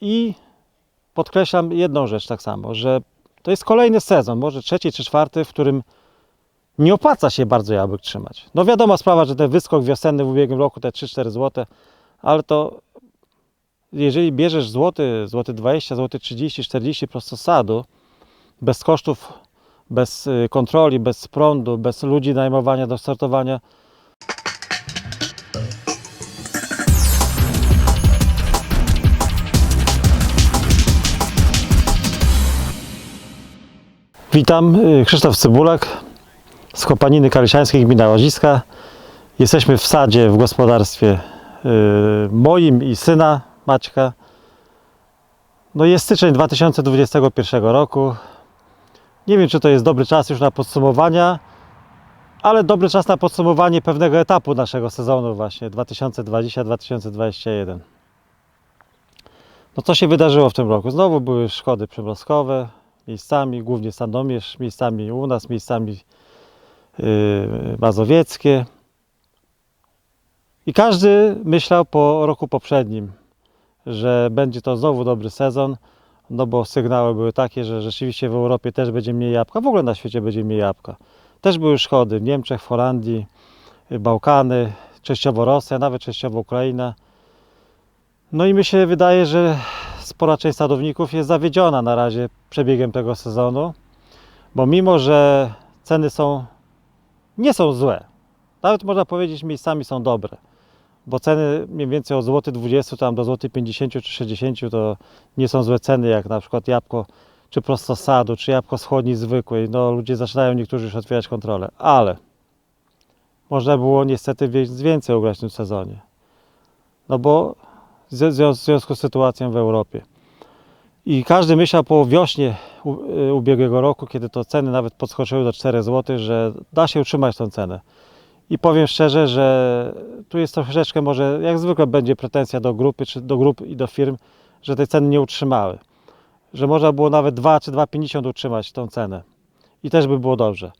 I podkreślam jedną rzecz tak samo, że to jest kolejny sezon, może trzeci czy czwarty, w którym nie opłaca się bardzo jabłek trzymać. No wiadoma sprawa, że ten wyskok wiosenny w ubiegłym roku, te 3-4 zł, ale to jeżeli bierzesz złoty, złoty 20, złoty 30, 40 prosto sadu, bez kosztów, bez y, kontroli, bez prądu, bez ludzi najmowania do sortowania, Witam, y, Krzysztof Cybulak z Kopaniny Karysiańskiej, gmina Łaziska. Jesteśmy w sadzie w gospodarstwie y, moim i syna Maćka. No jest styczeń 2021 roku. Nie wiem, czy to jest dobry czas już na podsumowania, ale dobry czas na podsumowanie pewnego etapu naszego sezonu właśnie 2020-2021. No co się wydarzyło w tym roku? Znowu były szkody przymrozkowe, miejscami, głównie Sandomierz, miejscami u nas, miejscami yy, mazowieckie. I każdy myślał po roku poprzednim, że będzie to znowu dobry sezon, no bo sygnały były takie, że rzeczywiście w Europie też będzie mniej jabłka, w ogóle na świecie będzie mniej jabłka. Też były szkody w Niemczech, w Holandii, y, Bałkany, częściowo Rosja, nawet częściowo Ukraina. No i mi się wydaje, że spora część sadowników jest zawiedziona na razie przebiegiem tego sezonu, bo mimo, że ceny są nie są złe, nawet można powiedzieć miejscami są dobre, bo ceny mniej więcej od złoty 20 tam do złoty 50 czy 60 to nie są złe ceny jak na przykład jabłko czy prosto sadu, czy jabłko z chłodni zwykłej. No ludzie zaczynają niektórzy już otwierać kontrolę, ale można było niestety więcej ugrać w tym sezonie. No bo w zwią- w związku z sytuacją w Europie. I każdy myślał po wiośnie y, ubiegłego roku, kiedy to ceny nawet podskoczyły do 4 zł, że da się utrzymać tą cenę. I powiem szczerze, że tu jest troszeczkę może, jak zwykle będzie pretensja do grupy, czy do grup i do firm, że te ceny nie utrzymały. Że można było nawet 2 czy 2,50 utrzymać tą cenę. I też by było dobrze.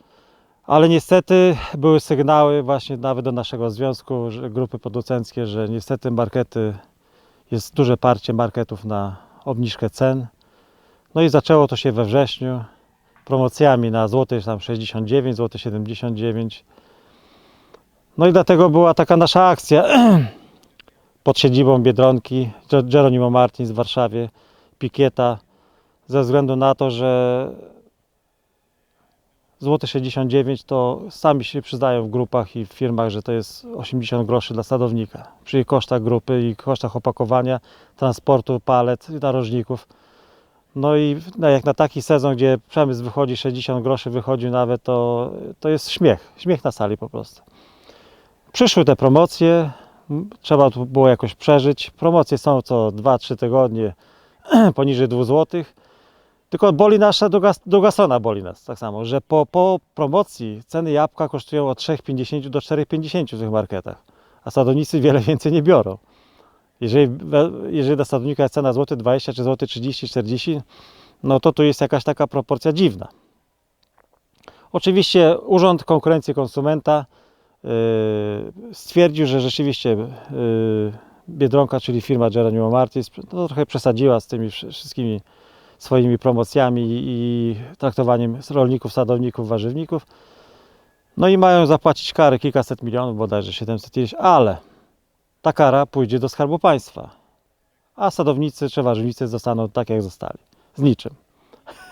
Ale niestety były sygnały właśnie nawet do naszego związku, grupy producenckie, że niestety markety, jest duże parcie marketów na obniżkę cen. No i zaczęło to się we wrześniu promocjami na złoty tam 69, złoty 79. No i dlatego była taka nasza akcja pod siedzibą Biedronki, Ge- Geronimo Martins w Warszawie, pikieta, ze względu na to, że złoty 69 to sami się przyznają w grupach i w firmach, że to jest 80 groszy dla sadownika. Przy kosztach grupy i kosztach opakowania, transportu, palet, narożników. No i jak na taki sezon, gdzie przemysł wychodzi 60 groszy, wychodzi nawet, to, to jest śmiech. Śmiech na sali po prostu. Przyszły te promocje, trzeba było jakoś przeżyć. Promocje są co 2-3 tygodnie poniżej 2 zł. Tylko boli nasza druga, strona boli nas tak samo, że po, po promocji ceny jabłka kosztują od 3,50 do 4,50 w tych marketach, a sadownicy wiele więcej nie biorą. Jeżeli, jeżeli dla sadownika jest cena złoty 20 czy złoty 30, 40, no to tu jest jakaś taka proporcja dziwna. Oczywiście Urząd Konkurencji Konsumenta yy, stwierdził, że rzeczywiście yy, Biedronka, czyli firma Geronimo Martins, no, trochę przesadziła z tymi wszy- wszystkimi swoimi promocjami i traktowaniem rolników, sadowników, warzywników. No i mają zapłacić kary kilkaset milionów, bodajże 700 ileś, ale ta kara pójdzie do Skarbu Państwa, a sadownicy czy warzywnicy zostaną tak, jak zostali, z niczym.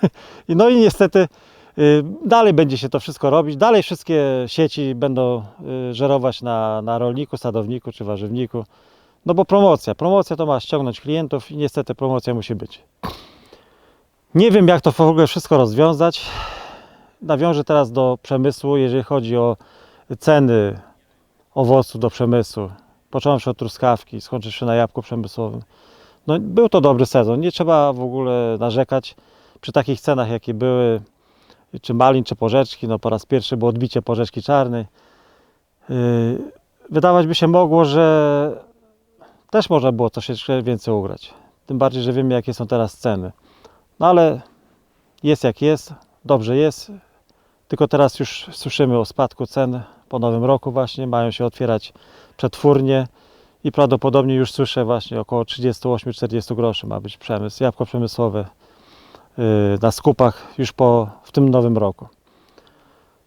No i niestety y, dalej będzie się to wszystko robić, dalej wszystkie sieci będą y, żerować na, na rolniku, sadowniku czy warzywniku, no bo promocja, promocja to ma ściągnąć klientów i niestety promocja musi być. Nie wiem, jak to w ogóle wszystko rozwiązać. Nawiążę teraz do przemysłu, jeżeli chodzi o ceny owocu do przemysłu. Począwszy od truskawki, skończywszy na jabłku przemysłowym. No, był to dobry sezon. Nie trzeba w ogóle narzekać przy takich cenach, jakie były, czy malin, czy porzeczki. No, po raz pierwszy było odbicie porzeczki czarnej. Yy, Wydawać by się mogło, że też można było jeszcze więcej ugrać. Tym bardziej, że wiemy, jakie są teraz ceny. No ale jest jak jest, dobrze jest. Tylko teraz już słyszymy o spadku cen po nowym roku właśnie. Mają się otwierać przetwórnie i prawdopodobnie już słyszę właśnie około 38-40 groszy ma być przemysł, jabłko przemysłowe yy, na skupach już po, w tym nowym roku.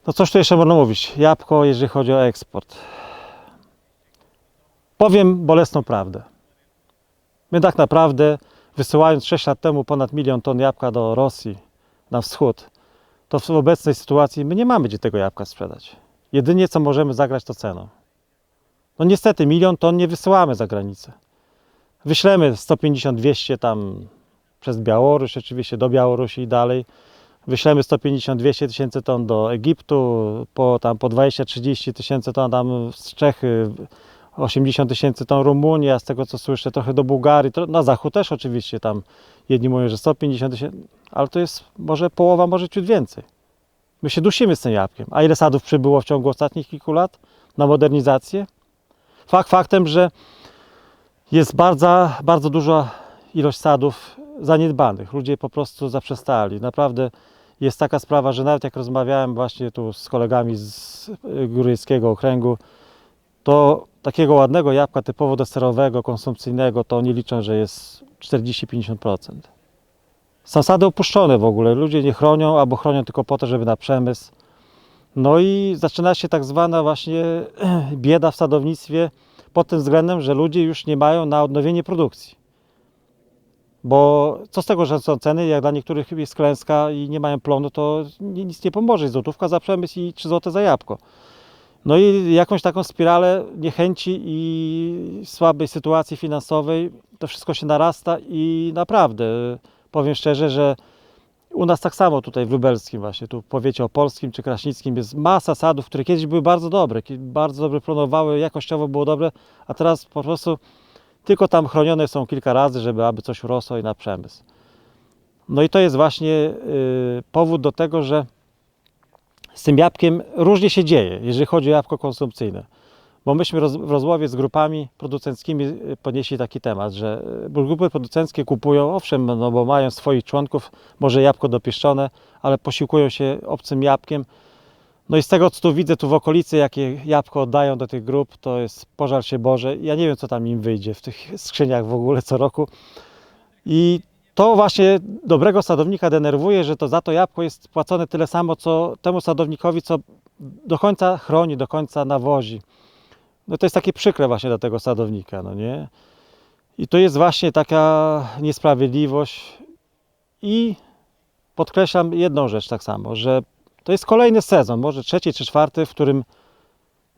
No cóż tu jeszcze można mówić? Jabłko, jeżeli chodzi o eksport. Powiem bolesną prawdę. My tak naprawdę wysyłając 6 lat temu ponad milion ton jabłka do Rosji na wschód, to w obecnej sytuacji my nie mamy gdzie tego jabłka sprzedać. Jedynie co możemy zagrać to ceną. No niestety milion ton nie wysyłamy za granicę. Wyślemy 150-200 tam przez Białoruś, oczywiście do Białorusi i dalej. Wyślemy 150-200 tysięcy ton do Egiptu, po, tam po 20-30 tysięcy ton tam z Czechy, 80 tysięcy ton Rumunia, z tego co słyszę, trochę do Bułgarii, na zachód też oczywiście tam jedni mówią, że 150 tysięcy, ale to jest może połowa, może ciut więcej. My się dusimy z tym jabłkiem. A ile sadów przybyło w ciągu ostatnich kilku lat na modernizację? Fakt faktem, że jest bardzo, bardzo duża ilość sadów zaniedbanych. Ludzie po prostu zaprzestali. Naprawdę jest taka sprawa, że nawet jak rozmawiałem właśnie tu z kolegami z y, Góryjskiego Okręgu, to takiego ładnego jabłka typowo deserowego, konsumpcyjnego, to oni liczą, że jest 40-50%. Są sady opuszczone w ogóle, ludzie nie chronią albo chronią tylko po to, żeby na przemysł. No i zaczyna się tak zwana właśnie bieda w sadownictwie pod tym względem, że ludzie już nie mają na odnowienie produkcji. Bo co z tego, że są ceny, jak dla niektórych jest klęska i nie mają plonu, to ni- nic nie pomoże. Złotówka za przemysł i 3 zł za jabłko. No i jakąś taką spiralę niechęci i słabej sytuacji finansowej, to wszystko się narasta i naprawdę powiem szczerze, że u nas tak samo tutaj w Lubelskim właśnie, tu w powiecie opolskim czy kraśnickim jest masa sadów, które kiedyś były bardzo dobre, bardzo dobre plonowały, jakościowo było dobre, a teraz po prostu tylko tam chronione są kilka razy, żeby aby coś urosło i na przemysł. No i to jest właśnie y, powód do tego, że z tym jabłkiem różnie się dzieje, jeżeli chodzi o jabłko konsumpcyjne. Bo myśmy roz, w rozmowie z grupami producenckimi y, podnieśli taki temat, że y, grupy producenckie kupują, owszem, no bo mają swoich członków, może jabłko dopieszczone, ale posiłkują się obcym jabłkiem. No i z tego, co tu widzę, tu w okolicy, jakie jabłko oddają do tych grup, to jest pożar się Boże. Ja nie wiem, co tam im wyjdzie w tych skrzyniach w ogóle co roku. I to właśnie dobrego sadownika denerwuje, że to za to jabłko jest płacone tyle samo, co temu sadownikowi, co do końca chroni, do końca nawozi. No to jest takie przykre właśnie dla tego sadownika, no nie? I to jest właśnie taka niesprawiedliwość i podkreślam jedną rzecz tak samo, że to jest kolejny sezon, może trzeci czy czwarty, w którym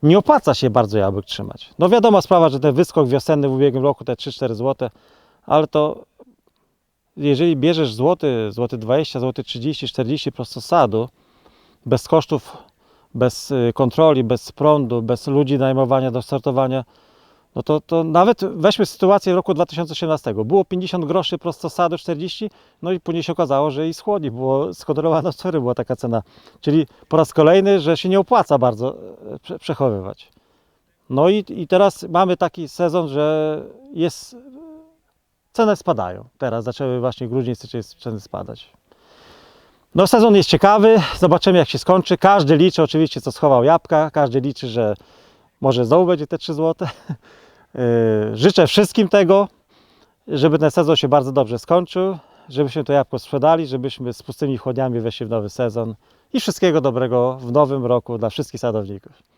nie opłaca się bardzo jabłek trzymać. No wiadoma sprawa, że ten wyskok wiosenny w ubiegłym roku, te 3-4 zł, ale to jeżeli bierzesz złoty, złoty 20, złoty 30, 40 prosto sadu, bez kosztów, bez y, kontroli, bez prądu, bez ludzi najmowania do sortowania, no to, to nawet weźmy sytuację roku 2018. Było 50 groszy prosto sadu, 40, no i później się okazało, że i schłodni było skontrolowana sorry, była taka cena. Czyli po raz kolejny, że się nie opłaca bardzo e, prze, przechowywać. No i, i teraz mamy taki sezon, że jest ceny spadają. Teraz zaczęły właśnie grudzień, styczeń ceny spadać. No sezon jest ciekawy, zobaczymy jak się skończy. Każdy liczy oczywiście co schował jabłka, każdy liczy, że może znowu będzie te 3 zł. Yy, Życzę wszystkim tego, żeby ten sezon się bardzo dobrze skończył, żebyśmy to jabłko sprzedali, żebyśmy z pustymi chłodniami weszli w nowy sezon i wszystkiego dobrego w nowym roku dla wszystkich sadowników.